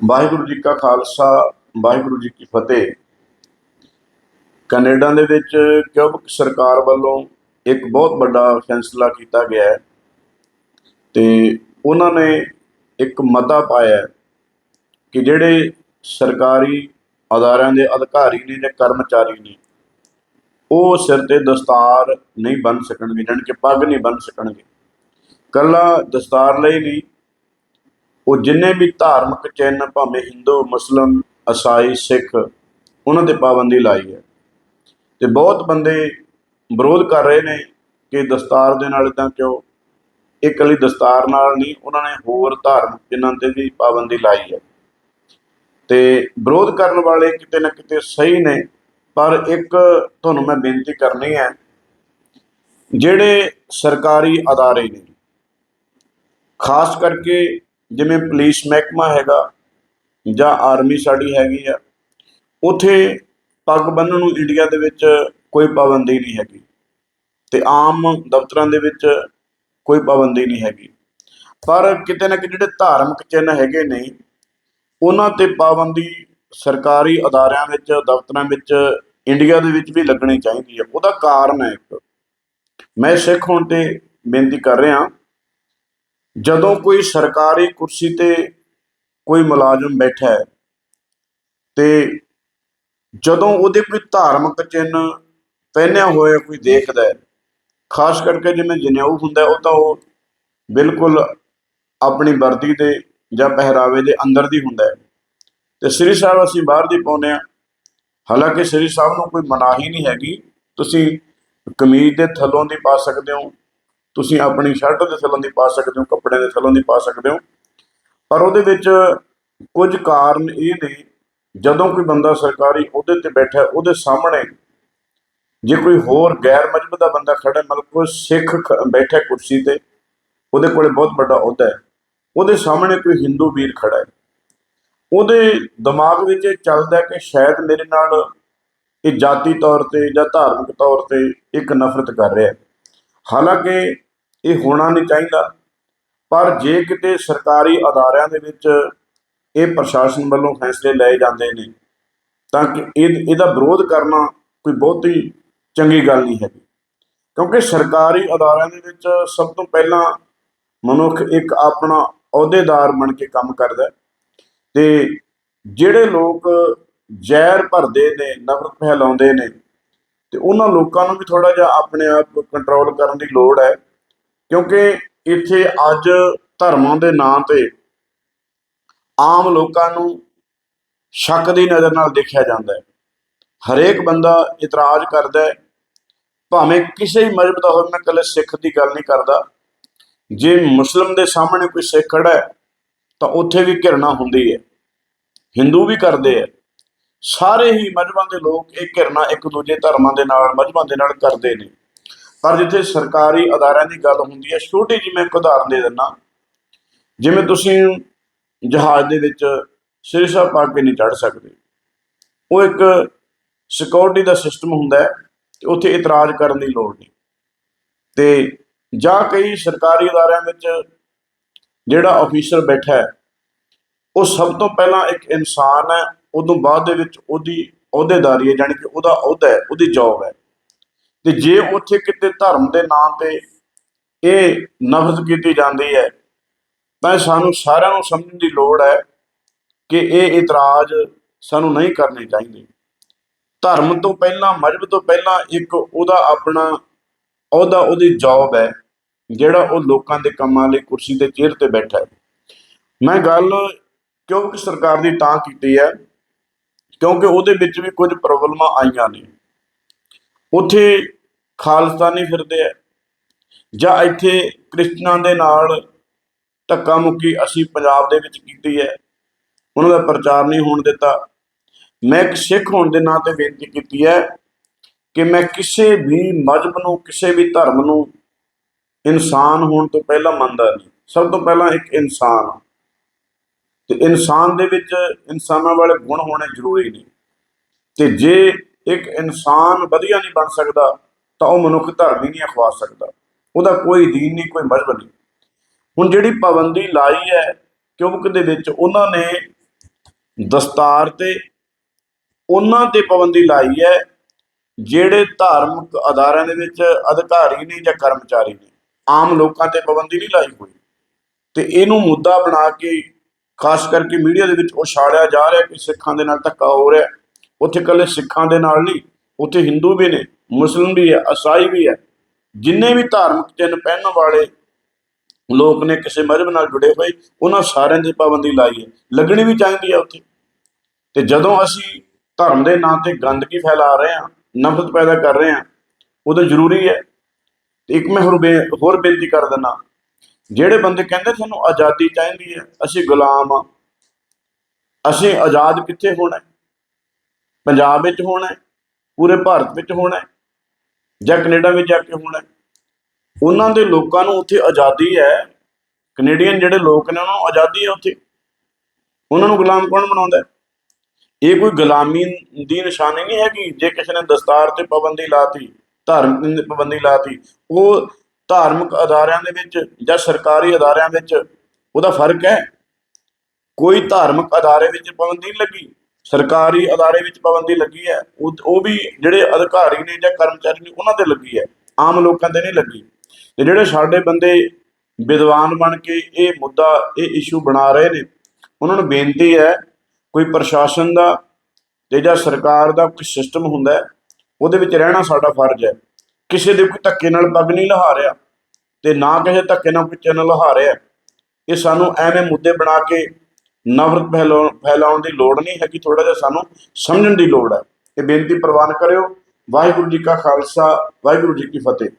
ਵਾਹਿਗੁਰੂ ਜੀ ਕਾ ਖਾਲਸਾ, ਵਾਹਿਗੁਰੂ ਜੀ ਕੀ ਫਤਿਹ। ਕੈਨੇਡਾ ਦੇ ਵਿੱਚ ਕਿਊਬਕ ਸਰਕਾਰ ਵੱਲੋਂ ਇੱਕ ਬਹੁਤ ਵੱਡਾ ਫੈਸਲਾ ਕੀਤਾ ਗਿਆ ਹੈ ਤੇ ਉਹਨਾਂ ਨੇ ਇੱਕ ਮਤਾ ਪਾਇਆ ਕਿ ਜਿਹੜੇ ਸਰਕਾਰੀ ਅਦਾਰਿਆਂ ਦੇ ਅਧਿਕਾਰੀ ਨੇ ਜਾਂ ਕਰਮਚਾਰੀ ਨੇ, ਉਹ ਸਿਰ ਤੇ ਦਸਤਾਰ ਨਹੀਂ ਬੰਨ ਸਕਣਗੇ, ਜਾਣੀ ਕਿ ਪੱਗ ਨਹੀਂ ਬੰਨ ਸਕਣਗੇ। ਕੱਲਾ ਦਸਤਾਰ ਲਈ ਨਹੀਂ ਉਹ ਜਿੰਨੇ ਵੀ ਧਾਰਮਿਕ ਚਿੰਨ੍ਹ ਭਾਵੇਂ ਹਿੰਦੂ, ਮੁਸਲਮ, ਈਸਾਈ, ਸਿੱਖ, ਉਹਨਾਂ ਤੇ ਪਾਬੰਦੀ ਲਾਈ ਹੈ। ਤੇ ਬਹੁਤ ਬੰਦੇ ਵਿਰੋਧ ਕਰ ਰਹੇ ਨੇ ਕਿ ਦਸਤਾਰ ਦੇ ਨਾਲ ਤਾਂ ਕਿਉਂ? ਇਹ ਇਕੱਲੀ ਦਸਤਾਰ ਨਾਲ ਨਹੀਂ, ਉਹਨਾਂ ਨੇ ਹੋਰ ਧਾਰਮਿਕ ਚਿੰਨ੍ਹਾਂ ਤੇ ਵੀ ਪਾਬੰਦੀ ਲਾਈ ਹੈ। ਤੇ ਵਿਰੋਧ ਕਰਨ ਵਾਲੇ ਕਿਤੇ ਨਾ ਕਿਤੇ ਸਹੀ ਨੇ, ਪਰ ਇੱਕ ਤੁਹਾਨੂੰ ਮੈਂ ਬੇਨਤੀ ਕਰਨੀ ਹੈ, ਜਿਹੜੇ ਸਰਕਾਰੀ ਅਦਾਰੇ ਨੇ, ਖਾਸ ਕਰਕੇ ਜਿਵੇਂ ਪੁਲਿਸ ਮਹਿਕਮਾ ਹੈਗਾ ਜਾਂ ਆਰਮੀ ਸਾਡੀ ਹੈਗੀ ਆ, ਉਥੇ ਪੱਗ ਬੰਨ੍ਹਣ ਨੂੰ ਇੰਡੀਆ ਦੇ ਵਿੱਚ ਕੋਈ ਪਾਬੰਦੀ ਨਹੀਂ ਹੈਗੀ ਤੇ ਆਮ ਦਫ਼ਤਰਾਂ ਦੇ ਵਿੱਚ ਕੋਈ ਪਾਬੰਦੀ ਨਹੀਂ ਹੈਗੀ। ਪਰ ਕਿਤੇ ਨਾ ਕਿਤੇ ਜਿਹੜੇ ਧਾਰਮਿਕ ਚਿੰਨ੍ਹ ਹੈਗੇ ਨੇ, ਉਹਨਾਂ ਤੇ ਪਾਬੰਦੀ ਸਰਕਾਰੀ ਅਦਾਰਿਆਂ ਵਿੱਚ, ਦਫ਼ਤਰਾਂ ਵਿੱਚ, ਇੰਡੀਆ ਦੇ ਵਿੱਚ ਵੀ ਲੱਗਣੀ ਚਾਹੀਦੀ ਹੈ ਉਹਦਾ ਕਾਰਨ ਹੈ ਇੱਕ। ਮੈਂ ਸਿੱਖ ਹੋਣ ਤੇ ਬੇਨਤੀ ਕਰ ਰਿਹਾ ਜਦੋਂ ਕੋਈ ਸਰਕਾਰੀ ਕੁਰਸੀ ਤੇ ਕੋਈ ਮੁਲਾਜ਼ਮ ਬੈਠਾ ਹੈ ਤੇ ਜਦੋਂ ਉਹਦੇ ਕੋਈ ਧਾਰਮਿਕ ਚਿੰਨ੍ਹ ਪਹਿਨਿਆ ਹੋਇਆ ਕੋਈ ਦੇਖਦਾ ਹੈ, ਖਾਸ ਕਰਕੇ ਜਿਵੇਂ ਜਨੇਊ ਹੁੰਦਾ ਉਹ ਤਾਂ ਉਹ ਬਿਲਕੁਲ ਆਪਣੀ ਵਰਦੀ ਦੇ ਜਾਂ ਪਹਿਰਾਵੇ ਦੇ ਅੰਦਰ ਦੀ ਹੁੰਦਾ ਹੈ। ਤੇ ਸ੍ਰੀ ਸਾਹਿਬ ਅਸੀਂ ਬਾਹਰ ਦੀ ਪਾਉਂਦੇ ਆ ਹਾਲਾਂਕਿ ਸ੍ਰੀ ਸਾਹਿਬ ਨੂੰ ਕੋਈ ਮਨਾਹੀ ਨਹੀਂ ਹੈਗੀ। ਤੁਸੀਂ ਕਮੀਜ਼ ਦੇ ਥੱਲੋਂ ਦੀ ਪਾ ਸਕਦੇ ਹੋ। ਤੁਸੀਂ ਆਪਣੀ ਸ਼ਰਟ ਦੇ ਥੱਲੋਂ ਦੀ ਪਾ ਸਕਦੇ ਹੋ ਕੱਪੜੇ ਦੇ ਥੱਲੋਂ ਦੀ ਪਾ ਸਕਦੇ ਹੋ। ਪਰ ਉਹਦੇ ਵਿੱਚ ਕੁਝ ਕਾਰਨ ਇਹ ਨੇ, ਜਦੋਂ ਕੋਈ ਬੰਦਾ ਸਰਕਾਰੀ ਅਹੁਦੇ ਤੇ ਬੈਠਾ, ਉਹਦੇ ਸਾਹਮਣੇ ਜੇ ਕੋਈ ਹੋਰ ਗੈਰ ਮਜਹਬ ਦਾ ਬੰਦਾ ਖੜਾ, ਮਤਲਬ ਕੋਈ ਸਿੱਖ ਬੈਠਾ ਕੁਰਸੀ ਤੇ, ਉਹਦੇ ਕੋਲੇ ਬਹੁਤ ਵੱਡਾ ਅਹੁਦਾ ਹੈ। ਉਹਦੇ ਸਾਹਮਣੇ ਕੋਈ ਹਿੰਦੂ ਵੀਰ ਖੜਾ ਹੈ। ਉਹਦੇ ਦਿਮਾਗ ਵਿੱਚ ਇਹ ਚੱਲਦਾ ਕਿ ਸ਼ਾਇਦ ਮੇਰੇ ਨਾਲ ਇਹ ਜਾਤੀ ਤੌਰ ਤੇ ਜਾਂ ਧਾਰਮਿਕ ਤੌਰ ਤੇ ਇੱਕ ਨਫ਼ਰਤ ਕਰ ਰਿਹਾ ਹੈ। ਹਾਲਾਂਕਿ ਇਹ ਹੋਣਾ ਨਹੀਂ ਚਾਹੀਦਾ। ਪਰ ਜੇ ਕਿਤੇ ਸਰਕਾਰੀ ਅਦਾਰਿਆਂ ਦੇ ਵਿੱਚ ਇਹ ਪ੍ਰਸ਼ਾਸਨ ਵੱਲੋਂ ਫੈਸਲੇ ਲਏ ਜਾਂਦੇ ਨੇ, ਤਾਂ ਕਿ ਇਹ, ਇਹਦਾ ਵਿਰੋਧ ਕਰਨਾ ਕੋਈ ਬਹੁਤੀ ਚੰਗੀ ਗੱਲ ਨਹੀਂ ਹੈਗੀ। ਕਿਉਂਕਿ ਸਰਕਾਰੀ ਅਦਾਰਿਆਂ ਦੇ ਵਿੱਚ ਸਭ ਤੋਂ ਪਹਿਲਾਂ ਮਨੁੱਖ ਇੱਕ ਆਪਣਾ ਅਹੁਦੇਦਾਰ ਬਣ ਕੇ ਕੰਮ ਕਰਦਾ ਹੈ। ਤੇ ਜਿਹੜੇ ਲੋਕ ਜ਼ਹਿਰ ਭਰਦੇ ਨੇ, ਨਫ਼ਰਤ ਫੈਲਾਉਂਦੇ ਨੇ ਤੇ ਉਹਨਾਂ ਲੋਕਾਂ ਨੂੰ ਵੀ ਥੋੜਾ ਜਿਹਾ ਆਪਣੇ ਆਪ ਕੰਟਰੋਲ ਕਰਨ ਦੀ ਲੋੜ ਹੈ, ਕਿਉਂਕਿ ਇੱਥੇ ਅੱਜ ਧਰਮਾਂ ਦੇ ਨਾਂ ਤੇ ਆਮ ਲੋਕਾਂ ਨੂੰ ਸ਼ੱਕ ਦੀ ਨਜ਼ਰ ਨਾਲ ਦੇਖਿਆ ਜਾਂਦਾ ਹੈ। ਹਰੇਕ ਬੰਦਾ ਇਤਰਾਜ਼ ਕਰਦਾ ਹੈ, ਭਾਵੇਂ ਕਿਸੇ ਹੀ ਮਜ਼ਹਬ ਦਾ ਹੋਵੇ, ਮੈਂ ਇਕੱਲੇ ਸਿੱਖ ਦੀ ਗੱਲ ਨਹੀਂ ਕਰਦਾ। ਜੇ ਮੁਸਲਮ ਦੇ ਸਾਹਮਣੇ ਕੋਈ ਸਿੱਖ ਖੜਾ ਹੈ, ਤਾਂ ਉੱਥੇ ਵੀ ਘਿਰਣਾ ਹੁੰਦੀ ਹੈ, ਹਿੰਦੂ ਵੀ ਕਰਦੇ ਆ ਸਾਰੇ ਹੀ ਮਜ਼ਹਬਾਂ ਦੇ ਲੋਕ ਇਹ ਘਿਰਣਾ ਇੱਕ ਦੂਜੇ ਧਰਮਾਂ ਦੇ ਨਾਲ ਮਜ਼ਹਬਾਂ ਦੇ ਨਾਲ ਕਰਦੇ ਨੇ। ਪਰ ਜਿੱਥੇ ਸਰਕਾਰੀ ਅਦਾਰਿਆਂ ਦੀ ਗੱਲ ਹੁੰਦੀ ਹੈ, ਛੋਟੀ ਜਿਹੀ ਮੈਂ ਇੱਕ ਉਦਾਹਰਨ ਦੇ ਦਿੰਦਾ। ਜਿਵੇਂ ਤੁਸੀਂ ਜਹਾਜ਼ ਦੇ ਵਿੱਚ ਸ੍ਰੀ ਸਾਹਿਬ ਪਾ ਕੇ ਨਹੀਂ ਚੜ ਸਕਦੇ। ਉਹ ਇੱਕ ਸਿਕਿਉਰਿਟੀ ਦਾ ਸਿਸਟਮ ਹੁੰਦਾ ਹੈ ਤੇ ਉੱਥੇ ਇਤਰਾਜ਼ ਕਰਨ ਦੀ ਲੋੜ ਨਹੀਂ। ਤੇ ਜਾਂ ਕਈ ਸਰਕਾਰੀ ਅਦਾਰਿਆਂ ਵਿੱਚ ਜਿਹੜਾ ਅਫੀਸਰ ਬੈਠਾ ਹੈ, ਉਹ ਸਭ ਤੋਂ ਪਹਿਲਾਂ ਇੱਕ ਇਨਸਾਨ ਹੈ ਉਦੋਂ ਬਾਅਦ ਦੇ ਵਿੱਚ ਉਹਦੀ ਅਹੁਦੇਦਾਰੀ ਹੈ, ਜਾਣੀ ਕਿ ਉਹਦਾ ਅਹੁਦਾ ਹੈ, ਉਹਦੀ ਜੌਬ ਹੈ। ਤੇ ਜੇ ਉੱਥੇ ਕਿਤੇ ਧਰਮ ਦੇ ਨਾਂ ਤੇ ਇਹ ਨਫ਼ਰਤ ਕੀਤੀ ਜਾਂਦੀ ਹੈ, ਤਾਂ ਸਾਨੂੰ ਸਾਰਿਆਂ ਨੂੰ ਸਮਝਣ ਦੀ ਲੋੜ ਹੈ ਕਿ ਇਹ ਇਤਰਾਜ਼ ਸਾਨੂੰ ਨਹੀਂ ਕਰਨੇ ਚਾਹੀਦੇ। ਧਰਮ ਤੋਂ ਪਹਿਲਾਂ, ਮਜ਼ਹਬ ਤੋਂ ਪਹਿਲਾਂ ਇੱਕ ਉਹਦਾ ਆਪਣਾ ਅਹੁਦਾ, ਉਹਦੀ ਜੌਬ ਹੈ, ਜਿਹੜਾ ਉਹ ਲੋਕਾਂ ਦੇ ਕੰਮਾਂ ਲਈ ਕੁਰਸੀ ਤੇ ਚੇਅਰ ਤੇ ਬੈਠਾ ਹੈ। ਮੈਂ ਗੱਲ ਕਿਉਂਕਿ ਸਰਕਾਰ ਦੀ ਤਾਂ ਕੀਤੀ ਹੈ ਕਿਉਂਕਿ ਉਹਦੇ ਵਿੱਚ ਵੀ ਕੁਝ ਪ੍ਰੋਬਲਮਾਂ ਆਈਆਂ ਨੇ। ਉੱਥੇ ਖਾਲਸਤਾਨੀ ਫਿਰਦੇ ਆ। ਜਾਂ ਇੱਥੇ ਕ੍ਰਿਸਚਨਾਂ ਦੇ ਨਾਲ ਧੱਕਾ ਮੁੱਕੀ ਅਸੀਂ ਪੰਜਾਬ ਦੇ ਵਿੱਚ ਕੀਤੀ ਹੈ। ਉਹਨਾਂ ਦਾ ਪ੍ਰਚਾਰ ਨਹੀਂ ਹੋਣ ਦਿੱਤਾ। ਮੈਂ ਇੱਕ ਸਿੱਖ ਹੋਣ ਦੇ ਨਾਂ ਤੇ ਬੇਨਤੀ ਕੀਤੀ ਹੈ ਕਿ ਮੈਂ ਕਿਸੇ ਵੀ ਮਜ਼ਹਬ ਨੂੰ, ਕਿਸੇ ਵੀ ਧਰਮ ਨੂੰ ਇਨਸਾਨ ਹੋਣ ਤੋਂ ਪਹਿਲਾਂ ਮੰਨਦਾ ਨਹੀਂ। ਸਭ ਤੋਂ ਪਹਿਲਾਂ ਇੱਕ ਇਨਸਾਨ। ਹਾਂ। ਤੇ ਇਨਸਾਨ ਦੇ ਵਿੱਚ ਇਨਸਾਨਾਂ ਵਾਲੇ ਗੁਣ ਹੋਣੇ ਜ਼ਰੂਰੀ ਨੇ। ਤੇ ਜੇ ਇੱਕ ਇਨਸਾਨ ਵਧੀਆ ਨਹੀਂ ਬਣ ਸਕਦਾ, ਤਾਂ ਉਹ ਮਨੁੱਖ ਧਰਮ ਹੀ ਨਹੀਂ ਅਖਵਾ ਸਕਦਾ। ਉਹਦਾ ਕੋਈ ਦੀਨ ਨਹੀਂ, ਕੋਈ ਮਜ਼ਹਬ ਨਹੀਂ। ਹੁਣ ਜਿਹੜੀ ਪਾਬੰਦੀ ਲਾਈ ਹੈ, ਕਿਉਂਕਿ ਦੇ ਵਿੱਚ ਉਹਨਾਂ ਨੇ ਦਸਤਾਰ ਤੇ ਉਹਨਾਂ ਤੇ ਪਾਬੰਦੀ ਲਾਈ ਹੈ, ਜਿਹੜੇ ਧਾਰਮਿਕ ਅਦਾਰਿਆਂ ਦੇ ਵਿੱਚ ਅਧਿਕਾਰੀ ਨੇ ਜਾਂ ਕਰਮਚਾਰੀ ਨੇ, ਆਮ ਲੋਕਾਂ ਤੇ ਪਾਬੰਦੀ ਨਹੀਂ ਲਾਈ ਹੋਈ। ਤੇ ਇਹਨੂੰ ਮੁੱਦਾ ਬਣਾ ਕੇ ਖਾਸ ਕਰਕੇ ਮੀਡੀਆ ਦੇ ਵਿੱਚ ਉਛਾੜਿਆ ਜਾ ਰਿਹਾ ਕਿ ਸਿੱਖਾਂ ਦੇ ਨਾਲ ਧੱਕਾ ਹੋ ਰਿਹਾ। ਉੱਥੇ ਇਕੱਲੇ ਸਿੱਖਾਂ ਦੇ ਨਾਲ ਨਹੀਂ, ਉੱਥੇ ਹਿੰਦੂ ਵੀ ਨੇ, ਮੁਸਲਿਮ ਵੀ ਹੈ ਈਸਾਈ ਵੀ ਹੈ। ਜਿੰਨੇ ਵੀ ਧਾਰਮਿਕ ਚਿੰਨ੍ਹ ਪਹਿਨਣ ਵਾਲੇ ਲੋਕ ਨੇ ਕਿਸੇ ਮਜ਼ਹਬ ਨਾਲ ਜੁੜੇ ਹੋਏ, ਉਹਨਾਂ ਸਾਰਿਆਂ ਦੀ ਪਾਬੰਦੀ ਲਾਈ ਹੈ। ਲੱਗਣੀ ਵੀ ਚਾਹੀਦੀ ਹੈ ਉੱਥੇ। ਤੇ ਜਦੋਂ ਅਸੀਂ ਧਰਮ ਦੇ ਨਾਂ ਤੇ ਗੰਦਗੀ ਫੈਲਾ ਰਹੇ ਹਾਂ, ਨਫ਼ਰਤ ਪੈਦਾ ਕਰ ਰਹੇ ਹਾਂ, ਉਦੋਂ ਜ਼ਰੂਰੀ ਹੈ। ਤੇ ਇੱਕ ਮੈਂ ਹੋਰ ਬੇ- ਹੋਰ ਬੇਨਤੀ ਕਰ ਦਿੰਦਾ। ਜਿਹੜੇ ਬੰਦੇ ਕਹਿੰਦੇ ਸਾਨੂੰ ਆਜ਼ਾਦੀ ਚਾਹੀਦੀ ਹੈ, ਅਸੀਂ ਗੁਲਾਮ ਆ ਅਸੀਂ ਆਜ਼ਾਦ ਕਿੱਥੇ ਹੋਣਾ ਪੰਜਾਬ ਵਿੱਚ ਹੋਣਾ ਪੂਰੇ ਭਾਰਤ ਵਿੱਚ ਹੋਣਾ ਜਾਂ ਕੈਨੇਡਾ ਵਿੱਚ ਜਾ ਕੇ ਹੋਣਾ ਉਹਨਾਂ ਦੇ ਲੋਕਾਂ ਨੂੰ ਉੱਥੇ ਆਜ਼ਾਦੀ ਹੈ। ਕੈਨੇਡੀਅਨ ਜਿਹੜੇ ਲੋਕ ਨੇ, ਉਹਨਾਂ ਨੂੰ ਆਜ਼ਾਦੀ ਹੈ ਉੱਥੇ। ਉਹਨਾਂ ਨੂੰ ਗੁਲਾਮ ਕੌਣ ਬਣਾਉਂਦਾ ਇਹ ਕੋਈ ਗੁਲਾਮੀ ਦੀ ਨਿਸ਼ਾਨੀ ਨਹੀਂ ਹੈਗੀ। ਜੇ ਕਿਸੇ ਨੇ ਦਸਤਾਰ ਤੇ ਪਾਬੰਦੀ ਲਾਤੀ ਧਾਰਮਿਕ ਤੇ ਪਾਬੰਦੀ ਲਾਤੀ, ਉਹ ਧਾਰਮਿਕ ਅਦਾਰਿਆਂ ਦੇ ਵਿੱਚ ਜਾਂ ਸਰਕਾਰੀ ਅਦਾਰਿਆਂ ਵਿੱਚ ਉਹਦਾ ਫ਼ਰਕ ਹੈ? ਕੋਈ ਧਾਰਮਿਕ ਅਦਾਰੇ ਵਿੱਚ ਪਾਬੰਦੀ ਨਹੀਂ ਲੱਗੀ। ਸਰਕਾਰੀ ਅਦਾਰੇ ਵਿੱਚ ਪਾਬੰਦੀ ਲੱਗੀ ਹੈ। ਉਹ ਉਹ ਵੀ ਜਿਹੜੇ ਅਧਿਕਾਰੀ ਨੇ ਜਾਂ ਕਰਮਚਾਰੀ ਨੇ, ਉਹਨਾਂ ਤੇ ਲੱਗੀ ਹੈ। ਆਮ ਲੋਕਾਂ ਤੇ ਨਹੀਂ ਲੱਗੀ। ਤੇ ਜਿਹੜੇ ਸਾਡੇ ਬੰਦੇ ਵਿਦਵਾਨ ਬਣ ਕੇ ਇਹ ਮੁੱਦਾ, ਇਹ ਇਸ਼ੂ ਬਣਾ ਰਹੇ ਨੇ, ਉਹਨਾਂ ਨੂੰ ਬੇਨਤੀ ਹੈ, ਕੋਈ ਪ੍ਰਸ਼ਾਸਨ ਦਾ ਤੇ ਜਾਂ ਸਰਕਾਰ ਦਾ ਕੋਈ ਸਿਸਟਮ ਹੁੰਦਾ ਉਹਦੇ ਵਿੱਚ ਰਹਿਣਾ ਸਾਡਾ ਫਰਜ਼ ਹੈ। ਕਿਸੇ ਦੇ ਕੋਈ ਧੱਕੇ ਨਾਲ ਪੱਗ ਨਹੀਂ ਲਹਾ ਰਿਹਾ ਤੇ ਨਾ ਕਿਸੇ ਧੱਕੇ ਨਾਲ ਕੋਈ ਚੈਨਲ ਲਹਾ ਰਿਹਾ। ਇਹ ਸਾਨੂੰ ਐਵੇਂ ਮੁੱਦੇ ਬਣਾ ਕੇ ਨਫ਼ਰਤ ਫੈਲਾਉਣ ਫੈਲਾਉਣ ਦੀ ਲੋੜ ਨਹੀਂ ਹੈਗੀ ਥੋੜਾ ਜਿਹਾ ਸਾਨੂੰ ਸਮਝਣ ਦੀ ਲੋੜ ਹੈ। ਇਹ ਬੇਨਤੀ ਪ੍ਰਵਾਨ ਕਰਿਓ। ਵਾਹਿਗੁਰੂ ਜੀ ਕਾ ਖਾਲਸਾ, ਵਾਹਿਗੁਰੂ ਜੀ ਕੀ ਫਤਿਹ।